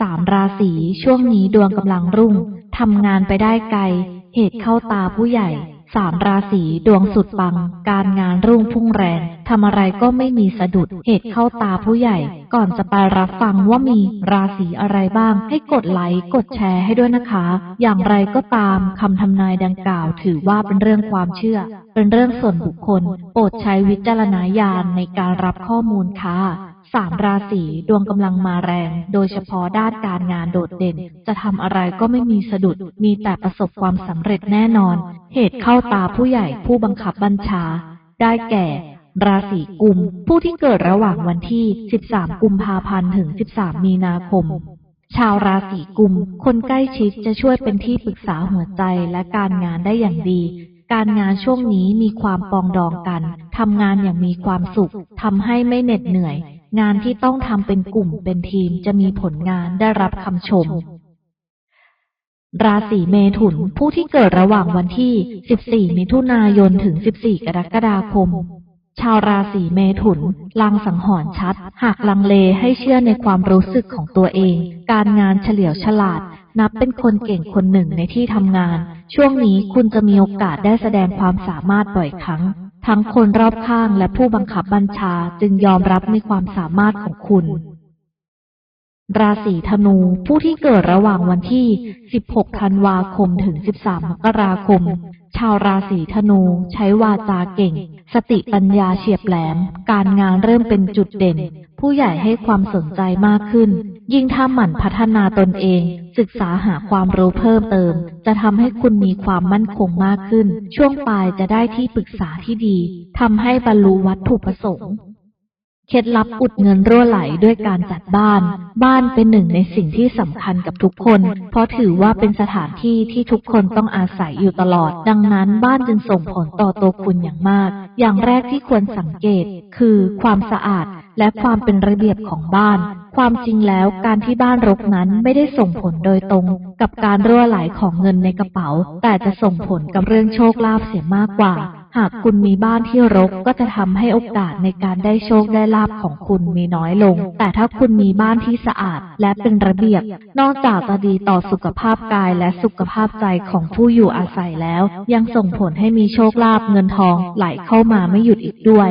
สามราศีช่วงนี้ดวงกำลังรุ่งทำงานไปได้ไกล เหตุเข้าตาผู้ใหญ่ สามราศีดวงสุดปัง การงานรุ่งพุ่งแรงทำอะไรก็ไม่มีสะดุด เหตุเข้าตาผู้ใหญ่ ก่อนจะไปรับฟังว่ามีราศีอะไรบ้าง ให้กดไลค์กดแชร์ให้ด้วยนะคะ อย่างไรก็ตามคำทำนายดังกล่าว ถือว่าเป็นเรื่องความเชื่อ เป็นเรื่องส่วนบุคคล โปรดใช้วิจารณญาณในการรับข้อมูลค่ะ สามราศีดวงกำลังมาแรง โดยเฉพาะด้านการงานโดดเด่น จะทำอะไรก็ไม่มีสะดุด มีแต่ประสบความสำเร็จแน่นอน เหตุเข้าตาผู้ใหญ่ผู้บังคับบัญชา ได้แก่ ราศีกุม ผู้ที่เกิดระหว่างวันที่ 13 กุมภาพันธ์ถึง 13 มีนาคม ชาวราศีกุม คนใกล้ชิดจะช่วยเป็นที่ปรึกษาหัวใจและการงานได้อย่างดีการงานช่วงนี้มีความปองดองกัน ทำงานอย่างมีความสุข ทำให้ไม่เหน็ดเหนื่อย งานที่ต้องทำเป็นกลุ่มเป็นทีมจะมีผลงานได้รับคำชม ราศีเมถุนผู้ที่เกิดระหว่างวันที่ 14 มิถุนายนถึง 14 กรกฎาคม ชาวราศีเมถุนลังสังหรณ์ชัด หากลังเลให้เชื่อในความรู้สึกของตัวเอง การงานเฉลียวฉลาด นับเป็นคนเก่งคนหนึ่งในที่ทำงาน ช่วงนี้คุณจะมีโอกาสได้แสดงความสามารถบ่อยครั้ง ทั้งคนรอบข้างและผู้บังคับบัญชาจึงยอมรับในความสามารถของคุณ ราศีธนู ผู้ที่เกิดระหว่างวันที่ 16 ธันวาคมถึง 13 มกราคม ชาวราศีธนูใช้วาจาเก่ง สติปัญญาเฉียบแหลม การงานเริ่มเป็นจุดเด่น ผู้ใหญ่ให้ความสนใจมากขึ้น ยิ่งถ้าหมั่นพัฒนาตนเอง ศึกษาหาความรู้เพิ่มเติม จะทำให้คุณมีความมั่นคงมากขึ้น ช่วงปลายจะได้ที่ปรึกษาที่ดีทำให้บรรลุวัตถุประสงค์เคล็ดลับอุดเงินรั่วไหลด้วยการจัดบ้าน บ้านเป็นหนึ่งในสิ่งที่สำคัญกับทุกคน เพราะถือว่าเป็นสถานที่ที่ทุกคนต้องอาศัยอยู่ตลอด ดังนั้นบ้านจึงส่งผลต่อตัวคุณอย่างมาก อย่างแรกที่ควรสังเกต คือความสะอาด และความเป็นระเบียบของบ้าน ความจริงแล้วการที่บ้านรกนั้นไม่ได้ส่งผลโดยตรงกับการรั่วไหลของเงินในกระเป๋า แต่จะส่งผลกับเรื่องโชคลาภเสียมากกว่า หากคุณมีบ้านที่รกก็จะทำให้โอกาสในการได้โชคได้ลาภของคุณมีน้อยลง แต่ถ้าคุณมีบ้านที่สะอาดและเป็นระเบียบ นอกจากจะดีต่อสุขภาพกายและสุขภาพใจของผู้อยู่อาศัยแล้ว ยังส่งผลให้มีโชคลาภเงินทองไหลเข้ามาไม่หยุดอีกด้วย